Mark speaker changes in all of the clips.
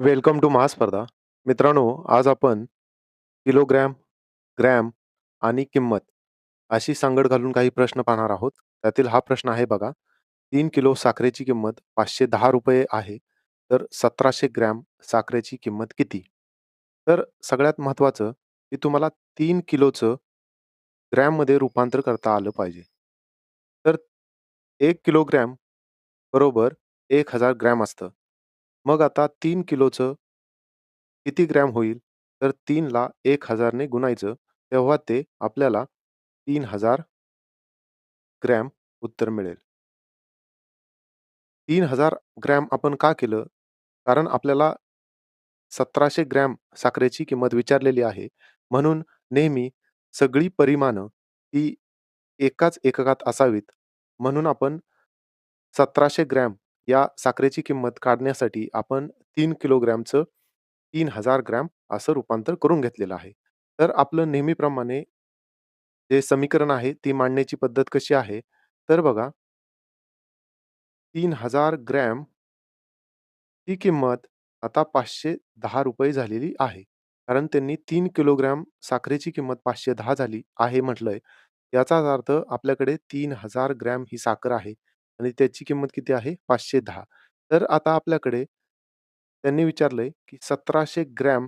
Speaker 1: Welcome to महास्पर्धा. मित्रांनो, आज आपण किलोग्रॅम, ग्रॅम आणि किंमत अशी सांगड घालून काही प्रश्न पाहणार आहोत. त्यातील हा प्रश्न आहे बघा. तीन किलो साखरेची किंमत ₹510 आहे. तर सतराशे ग्रॅम साखरेची किंमत किती? तर सगळ्यात महत्त्वाचं की तुम्हाला तीन किलोचं ग्रॅममध्ये रूपांतर करता आलं पाहिजे. तर एक किलोग्रॅम बरोबर एक हजार ग्रॅम असतं. मग आता 3 किलोचं किती ग्रॅम होईल? तर 3 ला 1000 ने गुणायचं, तेव्हा ते आपल्याला 3000 ग्रॅम उत्तर मिळेल. 3000 ग्रॅम आपण का केलं? कारण आपल्याला 1700 ग्रॅम साखरेची किंमत विचारलेली आहे. म्हणून नेहमी सगळी परिमाणं ही एकाच एककात असावीत. म्हणून आपण 1700 ग्रॅम या साखरेची किंमत काढण्यासाठी आपण 3 किलोग्रॅमचं 3000 ग्रॅम असं रूपांतर करून घेतलेलं आहे. तर आपलं नेहमीप्रमाणे जे समीकरण आहे ती मांडण्याची पद्धत कशी आहे? तर बघा 3000 ग्रॅम ही किंमत आता ₹510 झालेली आहे. कारण त्यांनी 3 किलोग्रॅम साखरेची किंमत 510 झाली आहे म्हटलंय. याचाच अर्थ आपल्याकडे 3000 ग्रॅम ही साखर आहे आणि त्याची किंमत किती आहे? 510. तर आता आपल्याकडे त्यांनी विचारलंय की 1700 ग्रॅम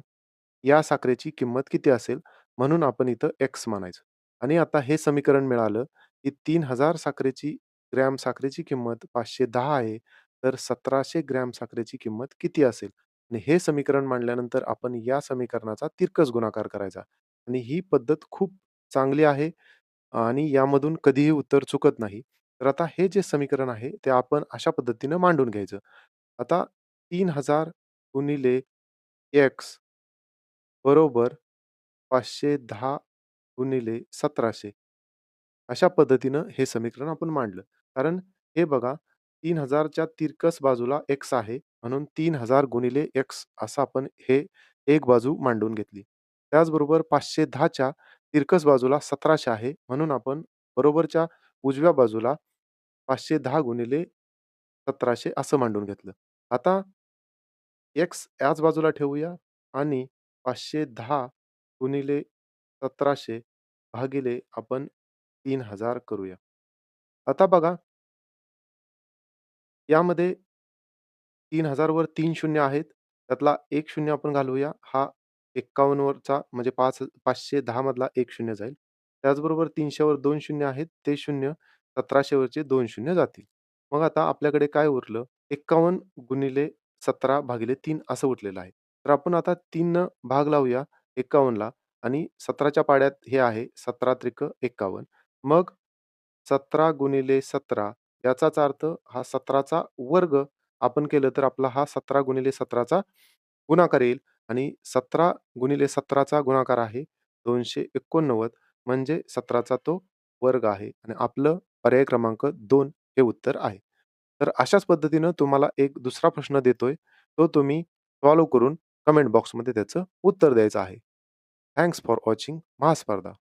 Speaker 1: या साखरेची किंमत किती असेल? म्हणून आपण इथं एक्स म्हणायचं आणि आता हे समीकरण मिळालं की 3000 साखरेची ग्रॅम साखरेची किंमत 510 आहे. तर 1700 ग्रॅम साखरेची किंमत किती असेल? आणि हे समीकरण मांडल्यानंतर आपण या समीकरणाचा तिरकस गुणाकार करायचा आणि ही पद्धत खूप चांगली आहे आणि यामधून कधीही उत्तर चुकत नाही. तर आता हे जे समीकरण आहे ते आपण अशा पद्धतीनं मांडून घ्यायचं. आता 3000 गुणिले एक्स बरोबर 510 गुणिले 1700 अशा पद्धतीनं हे समीकरण आपण मांडलं. कारण हे बघा 3000 च्या तिरकस बाजूला एक्स आहे. म्हणून 3000 गुणिले एक्स असं आपण हे एक बाजू मांडून घेतली. त्याचबरोबर 510 च्या तिरकस बाजूला 1700 आहे. म्हणून आपण बरोबरच्या उजव्या बाजूला 510 गुणिले 1700 असं मांडून घेतलं. आता एक्स याच बाजूला ठेवूया आणि 510 गुणिले 1700 भागिले आपण 3000 करूया. आता बघा यामध्ये 3000 वर 3 शून्य आहेत. त्यातला 1 शून्य आपण घालवूया. हा 51 वरचा म्हणजे 5 510 मधला 1 शून्य जाईल. त्याचबरोबर 300 वर 2 शून्य आहेत. ते शून्य 1700 वरचे 2 शून्य जातील. मग आता आपल्याकडे काय उरलं? 51 गुणिले 17 भागिले 3 असं उरलेलं आहे. तर आपण आता 3 भाग लावूया 51 ला आणि 17 च्या पाड्यात हे आहे 17 त्रिक 51. मग 17 गुणिले 17 याचाच अर्थ हा 17 चा वर्ग आपण केलं तर आपला हा 17 गुणिले 17 चा गुणाकार येईल आणि 17 गुणिले 17 चा गुणाकार आहे 289 म्हणजे 17 चा तो वर्ग आहे आणि आपलं पर्याय क्रमांक 2 हे उत्तर आहे. तर अशाच पद्धतीनं तुम्हाला एक दुसरा प्रश्न देतोय. तो तुम्ही सॉल्व्ह करून कमेंट बॉक्समध्ये त्याचं उत्तर द्यायचं आहे. Thanks for watching महास्पर्धा.